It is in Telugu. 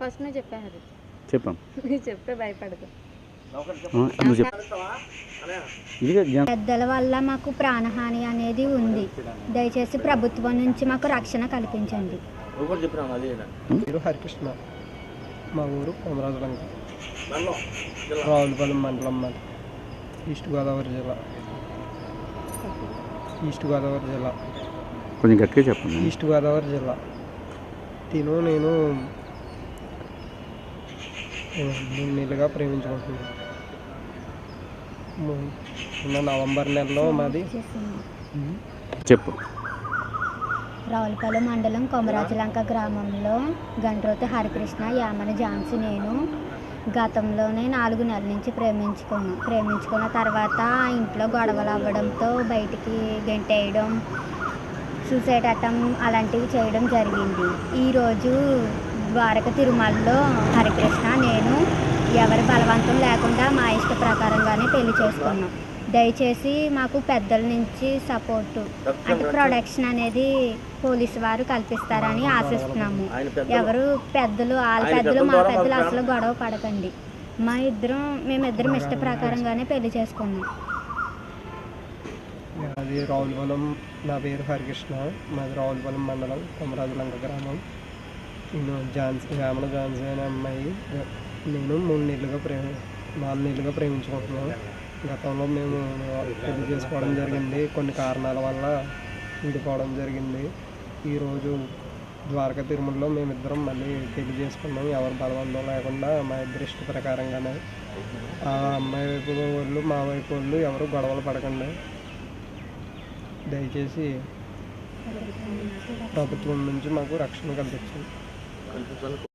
ఫస్ట్ నువ్వు చెప్పాం భయపడదు. నువ్వు చెప్పు? పెద్దల వల్ల మాకు ప్రాణహాని అనేది ఉంది. దయచేసి ప్రభుత్వం నుంచి మాకు రక్షణ కల్పించండి. హరికృష్ణ. మా ఊరు కొమరాజులంక. రావులపాలెం మండలం మాది. ఈస్ట్ గోదావరి జిల్లా. ఈస్ట్ గోదావరి జిల్లా. కొంచెం గట్టిగా చెప్పండి. ఈస్ట్ గోదావరి జిల్లా. తిను నేను మూడు నెలలుగా ప్రేమించుకుంటున్నాను. ము- మొన్న నవంబర్ నెలలో మాది. చెప్పు. రావులపాలెం మండలం కొమరాజులంక గ్రామంలో గండ్రోతి హరికృష్ణ యామని ఝాన్సీ నేను గతంలోనే నాలుగు నెలల నుంచి ప్రేమించుకున్నాం ప్రేమించుకున్న తర్వాత ఇంట్లో గొడవలు అవ్వడంతో బయటికి గెంటేయడం సూసైడ్ అటం అలాంటివి చేయడం జరిగింది. ఈరోజు ద్వారక తిరుమలలో హరికృష్ణ నేను ఎవరి బలవంతం లేకుండా మా ఇష్ట ప్రకారంగానే పెళ్ళి చేసుకున్నాం. దయచేసి మాకు పెద్దల నుంచి సపోర్టు అంటే ప్రొడక్షన్ అనేది పోలీసు వారు కల్పిస్తారని ఆశిస్తున్నాము. ఎవరు పెద్దలు వాళ్ళ పెద్దలు మా పెద్దలు అసలు గొడవ పడకండి. మా ఇద్దరం మేమిద్దరం ఇష్ట ప్రకారంగానే పెళ్ళి చేసుకున్నాం. అది రావులపాలెం నా పేరు హరికృష్ణ మాది రావులపాలెం మండలం కొమరాజులంక గ్రామం. ఝాన్సీ వేమన ఝాన్సీ అనే అమ్మాయి నేను మూడు నెలలుగా ప్రేమ నాలుగు నెలలుగా ప్రేమించుకుంటున్నాను. గతంలో మేము పెళ్ళి చేసుకోవడం జరిగింది. కొన్ని కారణాల వల్ల విడిపోవడం జరిగింది. ఈరోజు ద్వారకా తిరుమలలో మేమిద్దరం మళ్ళీ పెళ్ళి చేసుకున్నాం. ఎవరు బలవంతం లేకుండా మా ఇద్దరి ఇష్ట ప్రకారంగానే. ఆ అమ్మాయి వైపు వాళ్ళు మా వైపు వాళ్ళు ఎవరు గొడవలు పడకండి. దయచేసి ప్రభుత్వం నుంచి మాకు రక్షణ కల్పించండి. könnten sonst